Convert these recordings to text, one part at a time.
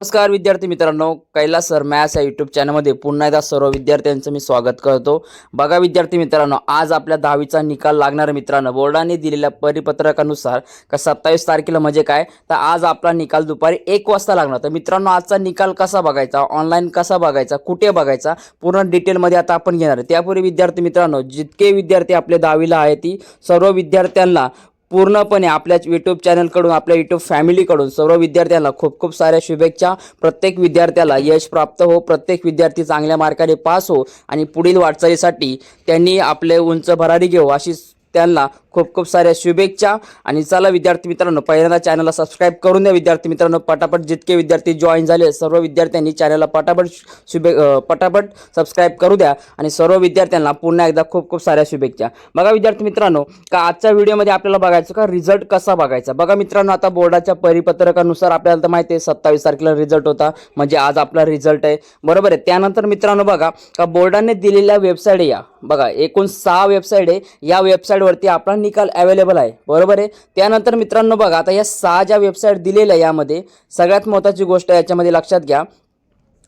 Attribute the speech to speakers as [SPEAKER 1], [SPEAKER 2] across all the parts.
[SPEAKER 1] नमस्कार विद्यार्थी मित्रांनो कैलास सर मॅथ्स या यूट्यूब चॅनलमध्ये पुन्हा एकदा सर्व विद्यार्थ्यांचं मी स्वागत करतो. बघा विद्यार्थी मित्रांनो आज आपल्या दहावीचा निकाल लागणार मित्रांनो. बोर्डाने दिलेल्या परिपत्रकानुसार का सत्तावीस तारखेला म्हणजे काय? तर आज आपला निकाल दुपारी एक वाजता लागणार. तर मित्रांनो आजचा निकाल कसा बघायचा? ऑनलाईन कसा बघायचा? कुठे बघायचा? पूर्ण डिटेलमध्ये आता आपण घेणार आहे. त्यापूर्वी विद्यार्थी मित्रांनो जितके विद्यार्थी आपल्या दहावीला आहे ती सर्व विद्यार्थ्यांना पूर्णपणे आपल्या यूट्यूब चॅनलकडून आपल्या यूट्यूब फॅमिलीकडून सर्व विद्यार्थ्यांना खूप खूप साऱ्या शुभेच्छा. प्रत्येक विद्यार्थ्याला यश प्राप्त हो प्रत्येक विद्यार्थी चांगल्या मार्काने पास हो आणि पुढील वाटचालीसाठी त्यांनी आपले उंच भरारी घेऊ अशी त्यांना खूप खूप साऱ्या शुभेच्छा. आणि चला विद्यार्थी मित्रांनो पहिल्यांदा चॅनलला सबस्क्राईब करून द्या. विद्यार्थी मित्रांनो पटापट जितके विद्यार्थी जॉईन झाले सर्व विद्यार्थ्यांनी चॅनलला पटापट शुभे पटापट सबस्क्राईब करू द्या. आणि सर्व विद्यार्थ्यांना पुन्हा एकदा खूप खूप साऱ्या शुभेच्छा. बघा विद्यार्थी मित्रांनो का आजच्या व्हिडिओमध्ये आपल्याला बघायचं का? रिझल्ट कसा बघायचा? बघा मित्रांनो आता बोर्डाच्या परिपत्रकानुसार आपल्याला तर माहिती आहे सत्तावीस तारखेला रिझल्ट होता. म्हणजे आज आपला रिझल्ट आहे. बरोबर आहे. त्यानंतर मित्रांनो बघा का बोर्डाने दिलेल्या वेबसाईट या. बघा एकूण सहा वेबसाईट आहे. या वेबसाईटवरती आपला निकाल अवेलेबल आहे. बरोबर आहे? त्यानंतर मित्रांनो बघा आता या सहा ज्या वेबसाईट दिलेल्या यामध्ये सगळ्यात महत्त्वाची गोष्ट याच्यामध्ये लक्षात घ्या.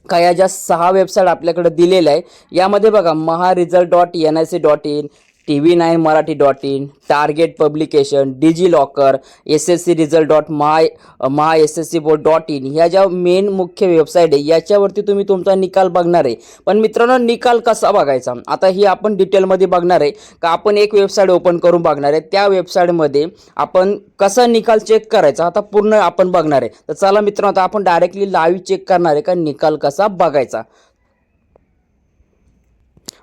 [SPEAKER 1] का या ज्या सहा वेबसाईट आपल्याकडे दिलेल्या आहे यामध्ये बघा Maha result dot N I C dot in T V nine Marathi dot in target publication digi locker S S C result dot my Maha S S C board dot in. ह्या ज्या main मुख्य website आहे याच्यावरती तुम्ही तुमचा निकाल बघणार आहे. पण मित्रांनो निकाल कसा बघायचा? आता ही आपण डिटेलमध्ये बघणार आहे का आपण एक वेबसाईट ओपन करून बघणार आहे त्या वेबसाईटमध्ये आपण कसा निकाल चेक करायचा आता पूर्ण आपण बघणार आहे. तर चला मित्रांनो आता आपण डायरेक्टली लाईव्ह चेक करणार आहे का निकाल कसा बघायचा?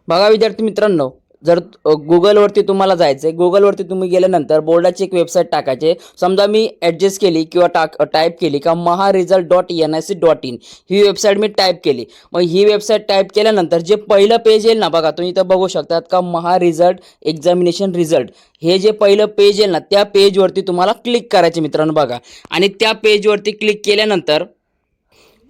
[SPEAKER 1] बघा विद्यार्थी मित्रांनो जर गुगलवरती तुम्हाला जायचं आहे गुगलवरती तुम्ही गेल्यानंतर बोर्डाची एक वेबसाईट टाकायचे. समजा मी ॲडजस्ट केली किंवा टाक टाईप केली का Maha result dot N I C dot in he website मी टाईप केली. मग ही वेबसाईट टाईप केल्यानंतर जे पहिलं पेज येईल ना बघा तुम्ही इथं बघू शकतात का महा रिझल्ट एक्झामिनेशन रिझल्ट हे जे पहिलं पेज येईल ना त्या पेजवरती तुम्हाला क्लिक करायचे मित्रांनो बघा. आणि त्या पेजवरती क्लिक केल्यानंतर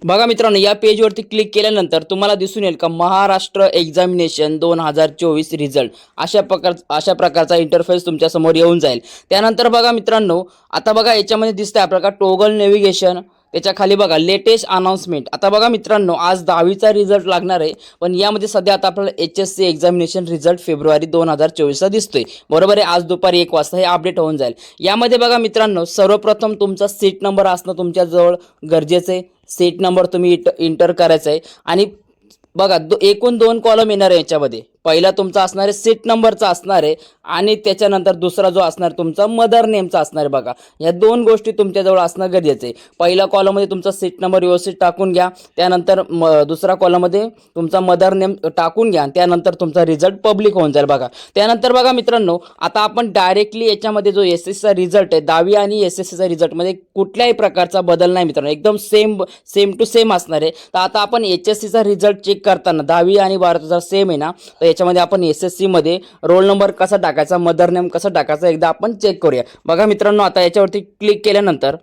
[SPEAKER 1] बघा मित्रांनो या पेजवरती क्लिक केल्यानंतर तुम्हाला दिसून येईल का महाराष्ट्र एक्झामिनेशन दोन हजार चोवीस रिझल्ट अशा प्रकार अशा प्रकारचा इंटरफेस तुमच्यासमोर येऊन जाईल. त्यानंतर बघा मित्रांनो आता बघा याच्यामध्ये दिसतंय आपल्याला टोगल नेव्हिगेशन त्याच्याखाली बघा लेटेस्ट अनाऊन्समेंट आता बघा मित्रांनो आज दहावीचा रिझल्ट लागणार आहे पण यामध्ये सध्या आता आपल्याला H S C examination result February दोन हजार चोवीसचा दिसतोय. बरोबर आहे आज दुपारी एक वाजता हे अपडेट होऊन जाईल. यामध्ये बघा मित्रांनो सर्वप्रथम तुमचा सीट नंबर असणं तुमच्याजवळ गरजेचं आहे. सीट नंबर तुम्ही इंटर करायचा आहे. आणि बघा दो एकूण दोन कॉलम येणार आहे याच्यामध्ये. पहिला तुमचा असणार आहे सीट नंबरचा असणार आहे आणि त्याच्यानंतर दुसरा जो असणार तुमचा मदर नेमचा असणार आहे बघा. या दोन गोष्टी तुमच्याजवळ असणं गरजेचं आहे. पहिल्या कॉलममध्ये तुमचा सीट नंबर व्यवस्थित टाकून घ्या त्यानंतर म दुसऱ्या कॉलममध्ये तुमचा मदर नेम टाकून घ्या त्यानंतर तुमचा रिझल्ट पब्लिक होऊन जाईल बघा. त्यानंतर बघा मित्रांनो आता आपण डायरेक्टली याच्यामध्ये जो एस एस सीचा रिझल्ट आहे दहावी आणि एस एस सीचा रिझल्टमध्ये कुठल्याही प्रकारचा बदल नाही मित्रांनो. एकदम सेम सेम टू सेम असणार आहे. तर आता आपण एच एस सीचा रिझल्ट चेक करताना दहावी आणि बारावीचा सेम आहे ना तर याच्यामध्ये आपण एस एस सीमध्ये रोल नंबर कसा टाकायचा मदर नेम कसा टाकायचा एकदा आपण चेक करूया. बघा मित्रांनो आता याच्यावरती क्लिक केल्यानंतर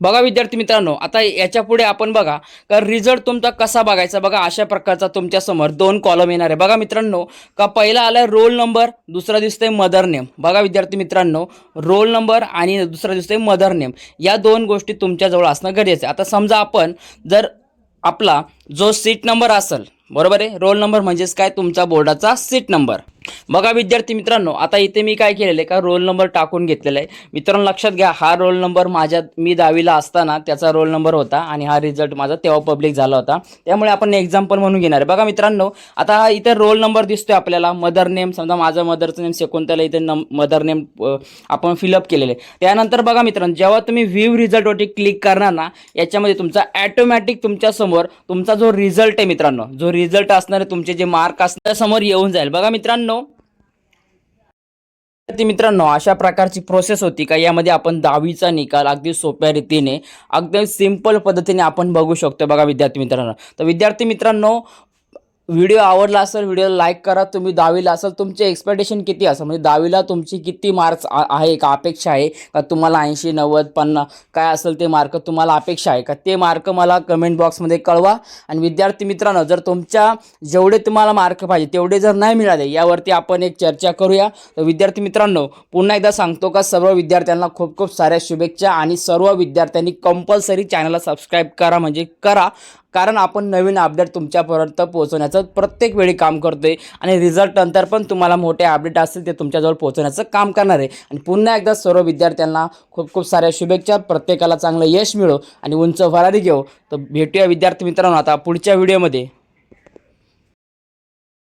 [SPEAKER 1] बघा विद्यार्थी मित्रांनो आता याच्यापुढे आपण बघा का रिझल्ट तुमचा कसा बघायचा? बघा अशा प्रकारचा तुमच्यासमोर दोन कॉलम येणार आहे. बघा मित्रांनो का पहिला आलाय रोल नंबर दुसरा दिसतोय मदर नेम बघा विद्यार्थी मित्रांनो रोल नंबर आणि दुसरा दिसतोय मदर नेम या दोन गोष्टी तुमच्याजवळ असणं गरजेचं आहे. आता समजा आपण जर आपला जो सीट नंबर असेल बरोबर आहे? रोल नंबर म्हणजेच काय? तुमचा बोर्डाचा सीट नंबर बघा विद्यार्थी मित्रांनो आता इथे मी काय केलेलं आहे का रोल नंबर टाकून घेतलेला आहे. मित्रांनो लक्षात घ्या हा रोल नंबर माझ्या मी दहावीला असताना त्याचा रोल नंबर होता आणि हा रिझल्ट माझा तेव्हा पब्लिक झाला होता. त्यामुळे आपण एक्झाम्पल म्हणून घेणार आहे. बघा मित्रांनो आता हा इथे रोल नंबर दिसतोय आपल्याला मदर नेम समजा माझं मदरचं नेम शकुंतला इथे नम मदर नेम आपण फिलअप केलेलं आहे. त्यानंतर बघा मित्रांनो जेव्हा तुम्ही व्ह्यू रिझल्टवरती क्लिक करणार ना याच्यामध्ये तुमचा ॲटोमॅटिक तुमच्यासमोर तुमचा जो रिझल्ट आहे मित्रांनो जो रिझल्ट असणारे तुमचे जे मार्क असणार समोर येऊन जाईल. बघा मित्रांनो विद्यार्थी मित्रांनो अशा प्रकारची प्रोसेस होती का? यामध्ये आपण दहावीचा निकाल अगदी सोप्या रीतीने अगदी सिंपल पद्धतीने आपण बघू शकतो बघा विद्यार्थी मित्रांनो. तर विद्यार्थी मित्रांनो व्हिडिओ आवडला असेल व्हिडिओला लाईक करा. तुम्ही दहावीला असाल तुमचे एक्सपेक्टेशन किती असेल? म्हणजे दहावीला तुमची किती मार्क्स आहे का? अपेक्षा आहे का? तुम्हाला ऐंशी नव्वद पन्नास काय असेल ते मार्क तुम्हाला अपेक्षा आहे का? ते मार्क मला कमेंट बॉक्समध्ये कळवा. आणि विद्यार्थी मित्रांनो जर तुमच्या जेवढे तुम्हाला मार्क पाहिजे तेवढे जर नाही मिळाले यावरती आपण एक चर्चा करूया. तर विद्यार्थी मित्रांनो पुन्हा एकदा सांगतो का सर्व विद्यार्थ्यांना खूप खूप साऱ्या शुभेच्छा. आणि सर्व विद्यार्थ्यांनी कंपल्सरी चॅनलला सबस्क्राईब करा. म्हणजे करा. कारण आपण नवीन अपडेट तुमच्यापर्यंत पोहोचवण्याचं प्रत्येक वेळी काम करतोय आणि रिझल्ट नंतर पण तुम्हाला मोठे अपडेट असतील ते तुमच्याजवळ पोहोचवण्याचं काम करणार आहे. आणि पुन्हा एकदा सर्व विद्यार्थ्यांना खूप खूप साऱ्या शुभेच्छा. प्रत्येकाला चांगलं यश मिळो आणि उंच भरारी घेऊ तर भेटूया विद्यार्थी मित्रांनो आता पुढच्या व्हिडिओमध्ये